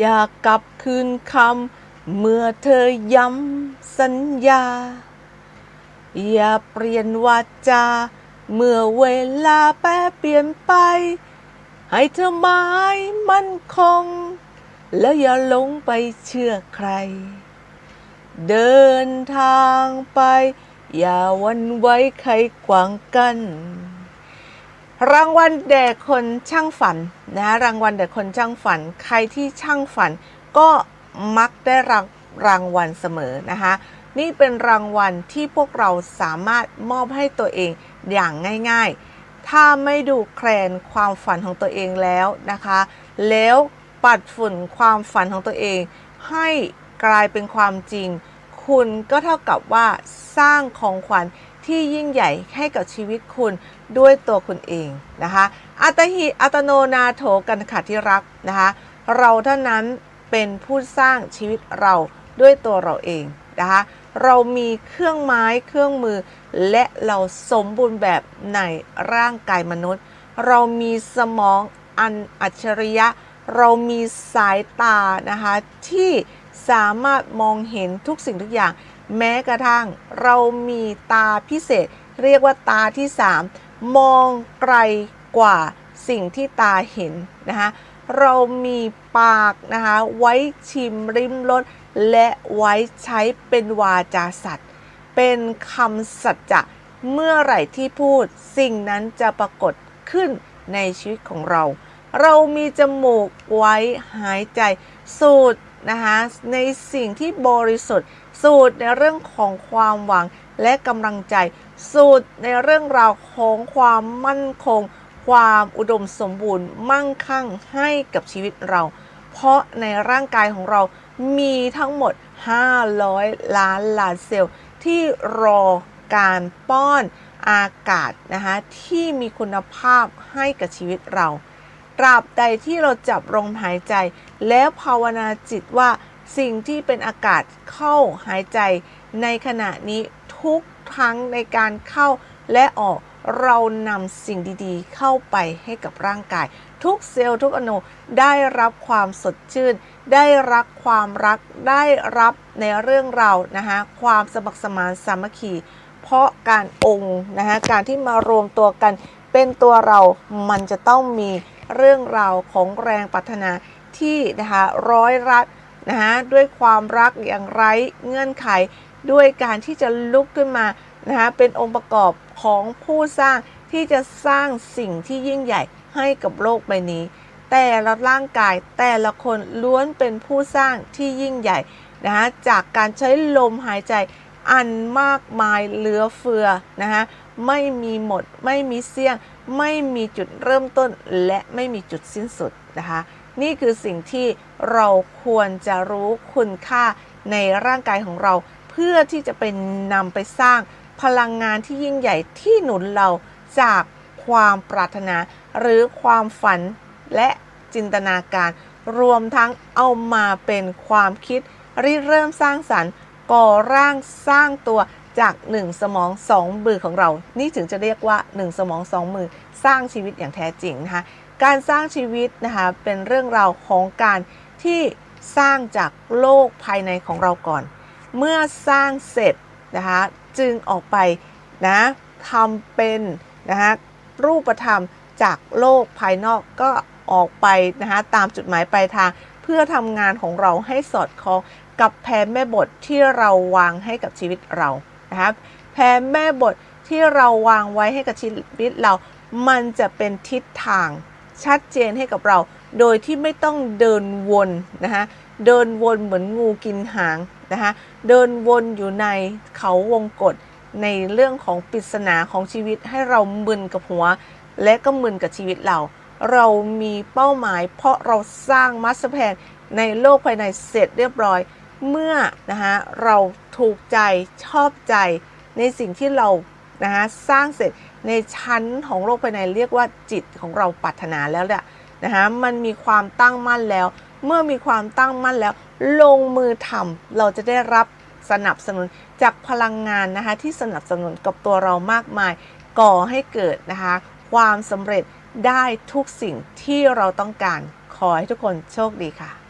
อยากกลับคืนคำเมื่อเธอย้ำสัญญา อย่าเปลี่ยนวาจา เมื่อเวลาแปรเปลี่ยนไป ให้เธอหมายมั่นคง แล้วอย่าหลงไปเชื่อใคร เดินทางไป อย่าวันไว้ใครขวางกัน รางวัลแด่คนช่างฝันนะรางวัลแด่คนช่างฝัน ใครที่ช่างฝันก็มักได้รางรางวัลเสมอนะคะนี่เป็นรางวัลที่พวกเราสามารถมอบให้ตัวเองอย่างง่ายๆ ถ้าไม่ดูแคลนความฝันของตัวเองแล้วนะคะ แล้วปัดฝุ่นความฝันของตัวเอง ให้กลายเป็นความจริง คุณก็เท่ากับว่าสร้างของขวัญ ที่ยิ่งใหญ่ให้กับชีวิตคุณด้วยตัวคุณเองนะคะอัตหิอัตโนนาโถกันขัดที่รักนะคะเราเท่านั้นเป็นผู้สร้างชีวิตเราด้วยตัวเราเองนะคะเรามีเครื่องไม้เครื่องมือ และเราสมบูรณ์แบบในร่างกายมนุษย์ เรามีสมองอันอัจฉริยะ เรามีสายตานะคะที่สามารถมองเห็นทุกสิ่งทุกอย่าง แม้กระทั่งเรามีตาพิเศษ เรียกว่าตาที่ 3 มองไกลกว่าสิ่งที่ตาเห็นนะคะเรามีปากนะคะไว้ชิมริมรสและไว้ใช้เป็นวาจาสัตว์ เป็นคำสัจจะเมื่อไหร่ที่พูดสิ่งนั้นจะปรากฏขึ้นในชีวิตของเรา เรามีจมูกไว้หายใจสูดนะคะในสิ่งที่บริสุทธิ์ สูตรในเรื่องของความหวังและกำลังใจ สูตรในเรื่องราวของความมั่นคง ความอุดมสมบูรณ์มั่งคั่งให้กับชีวิตเรา เพราะในร่างกายของเรามีทั้งหมด 500 ล้านล้านเซลล์ที่รอการป้อนอากาศนะคะที่มีคุณภาพให้กับชีวิตเรา ตราบใดที่เราจับลมหายใจ แล้วภาวนาจิตว่า สิ่งที่เป็นอากาศเข้าหายใจในขณะนี้ทุกครั้งในการเข้าและออกเรานำสิ่งดีๆ เข้าไปให้กับร่างกาย ทุกเซลล์ทุกอนุได้รับความสดชื่น ได้รับความรักได้รับในเรื่องเรานะคะความสมัครสมานสามัคคี เพราะการองค์นะคะการที่มารวมตัวกันเป็นตัวเรามันจะต้องมีเรื่องราวของแรงปรารถนาที่นะคะร้อยรัด นะคะด้วยความรักอย่างไร้เงื่อนไข ด้วยการที่จะลุกขึ้นมานะคะเป็นองค์ประกอบของผู้สร้างที่จะสร้างสิ่งที่ยิ่งใหญ่ให้กับโลกใบนี้ แต่ละร่างกายแต่ละคนล้วนเป็นผู้สร้างที่ยิ่งใหญ่นะคะจากการใช้ลมหายใจอันมากมายเหลือเฟือนะคะไม่มีหมด ไม่มีเสี่ยง ไม่มีจุดเริ่มต้น และไม่มีจุดสิ้นสุดนะคะ นี่คือสิ่งที่เราควรจะรู้คุณค่าในร่างกายของเรา เพื่อที่จะเป็นนำไปสร้างพลังงานที่ยิ่งใหญ่ที่หนุนเราจากความปรารถนา หรือความฝันและจินตนาการ รวมทั้งเอามาเป็นความคิดริเริ่มสร้างสรรค์ ก่อร่างสร้างตัวจาก 1 สมอง2มือของเรา นี่ถึงจะเรียกว่า 1 สมอง2มือสร้างชีวิตอย่างแท้จริงนะคะ การสร้างชีวิตนะคะเป็นเรื่องราวของการที่สร้างจากโลกภายในของเราก่อน เมื่อสร้างเสร็จนะคะจึงออกไปนะทำเป็นนะคะรูปธรรมจากโลกภายนอกก็ออกไปนะคะตามจุดหมายปลายทาง เพื่อทำงานของเราให้สอดคล้องกับแผนแม่บทที่เราวางให้กับชีวิตเรานะครับแผนแม่บทที่เราวางไว้ให้กับชีวิตเรา มันจะเป็นทิศทาง ชัดเจนให้กับเรา โดยที่ไม่ต้องเดินวนนะคะเดินวนเหมือนงูกินหางนะคะเดินวนอยู่ในเขาวงกฏในเรื่องของปริศนาของชีวิตให้เรามึนกับหัว และก็มึนกับชีวิตเรา เรามีเป้าหมาย เพราะเราสร้างมัสแพนในโลกภายในเสร็จเรียบร้อย เมื่อนะคะเราถูกใจชอบใจในสิ่งที่เรา นะคะสร้างเสร็จในชั้นของโลกภายในเรียกว่าจิตของเราปรารถนาแล้วเนี่ยนะคะมันมีความตั้งมั่นแล้ว เมื่อมีความตั้งมั่นแล้ว ลงมือทำเราจะได้รับสนับสนุนจากพลังงานนะคะที่สนับสนุนกับตัวเรามากมาย ก่อให้เกิดนะคะความสำเร็จได้ทุกสิ่งที่เราต้องการ ขอให้ทุกคนโชคดีค่ะ